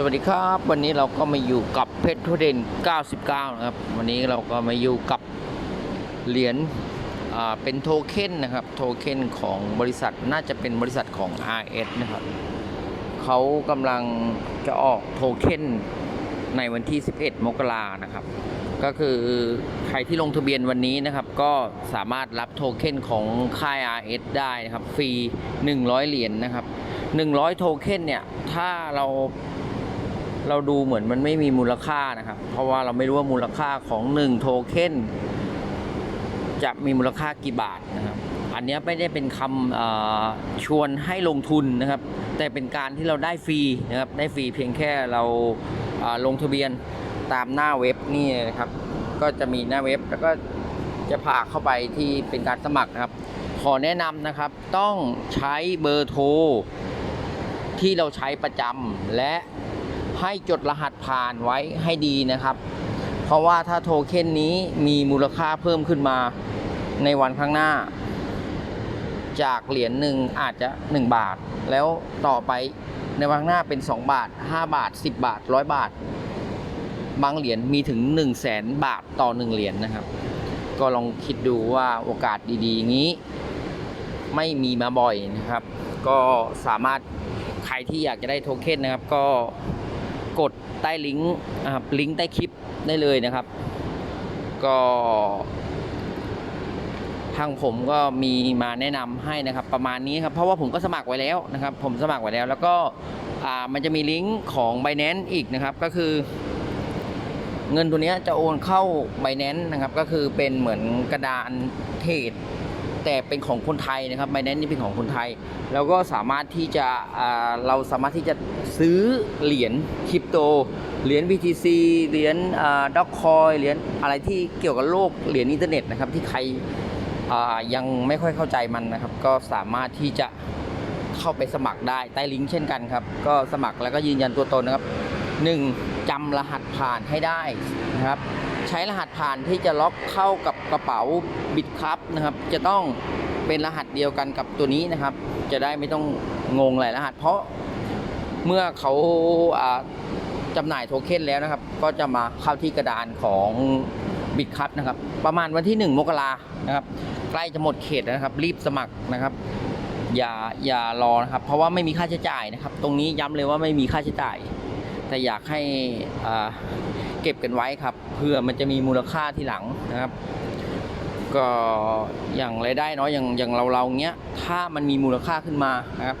สวัสดีครับวันนี้เราก็มาอยู่กับเพชรทุเดน99 นะครับ วันนี้เราก็มาอยู่กับเหรียญเป็นโทเค็นนะครับโทเค็นของบริษัทน่าจะเป็นบริษัทของ RS นะครับเขากำลังจะออกโทเค็นในวันที่ 11 มกรานะครับ ก็คือใครที่ลงทะเบียนวันนี้นะครับ ก็สามารถรับโทเค็นของค่าย RS ได้นะครับ ฟรี 100 เหรียญนะครับ 100 โทเค็นเนี่ย ถ้าเรา เราดูเหมือนมันไม่มีมูลค่านะครับ เพราะว่าเราไม่รู้ว่ามูลค่าของ1โทเค็นจะมีมูลค่ากี่บาทนะครับ อันนี้ไม่ได้เป็นคำชวนให้ลงทุนนะครับ แต่เป็นการที่เราได้ฟรีนะครับได้ฟรีเพียงแค่เราลงทะเบียนตามหน้าเว็บนี่นะครับ ก็จะมีหน้าเว็บแล้วก็จะพาเข้าไปที่เป็นการสมัครนะครับ ขอแนะนำนะครับต้องใช้เบอร์โทรที่เราใช้ประจำและ ให้จดรหัสผ่านไว้ให้ดีนะครับ เพราะว่าถ้าโทเค็นนี้มีมูลค่าเพิ่มขึ้นมาในวันข้างหน้า จากเหรียญหนึ่งอาจจะ 1 บาท แล้วต่อไปในวันข้างหน้าเป็น 2 บาท 5 บาท 10 บาท 100 บาท บางเหรียญมีถึง 1 0 0 0 0แสนบาทต่อ 1 เหรียญนะครับ ก็ลองคิดดูว่าโอกาสดีๆอย่างนี้ ไม่มีมาบ่อยนะครับ ก็สามารถใครที่อยากจะได้โทเค็นนะครับก็ กดใต้ลิงก์นะครับลิงก์ใต้คลิปได้เลยนะครับ ก็ทางผมก็มีมาแนะนำให้นะครับ ประมาณนี้ครับเพราะว่าผมก็สมัครไว้แล้วนะครับ ผมสมัครไว้แล้ว แล้วก็อ่ามันจะมีลิงก์ของ b บ n a n c e อีกนะครับ ก็คือ เงินตัวนี้จะโอนเข้า b บ n a n c e นะครับ ก็คือเป็นเหมือนกระดานเทรด แต่เป็นของคนไทยนะครับไบแนนนี่เป็นของคนไทย แล้วก็สามารถที่จะเราสามารถที่จะซื้อเหรียญคริปโต เหรียญ BTC เหรียญด็อกคอยเหรียญอะไรที่เกี่ยวกับโลกเหรียญอินเทอร์เน็ตนะครับที่ใครยังไม่ค่อยเข้าใจมันนะครับ ก็สามารถที่จะเข้าไปสมัครได้ใต้ลิงก์เช่นกันครับ ก็สมัครแล้วก็ยืนยันตัวตนนะครับ 1. จำรหัสผ่านให้ได้นะครับ ใช้รหัสผ่านที่จะล็อกเข้ากับกระเป๋าบิตครับนะครับ จะต้องเป็นรหัสเดียวกันกับตัวนี้นะครับ จะได้ไม่ต้องงงหลายรหัส เพราะเมื่อเขาอ่าจำหน่ายโทเค็นแล้วนะครับ ก็จะมาเข้าที่กระดานของบิตครับนะครับ ประมาณวันที่ 1 มกรานะครับ ใกล้จะหมดเขตนะครับ รีบสมัครนะครับ อย่าอย่ารอนะครับ เพราะว่าไม่มีค่าใช้จ่ายนะครับ ตรงนี้ย้ำเลยว่าไม่มีค่าใช้จ่าย แต่อยากให้อ่า เก็บกันไว้ครับ เพื่อมันจะมีมูลค่าที่หลังนะครับ ก็อย่างรายได้น้อยอย่างอย่างเราเราเงี้ยถ้ามันมีมูลค่าขึ้นมานะครับ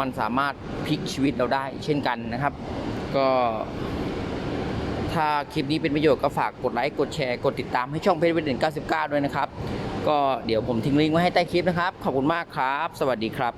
มันสามารถพลิกชีวิตเราได้เช่นกันนะครับ ก็ถ้าคลิปนี้เป็นประโยชน์ก็ฝากกดไลค์ กดแชร์ กดติดตามให้ช่องเพจเวทเด่น99 ด้วยนะครับ ก็เดี๋ยวผมทิ้งลิงก์ไว้ให้ใต้คลิปนะครับ ขอบคุณมากครับ สวัสดีครับ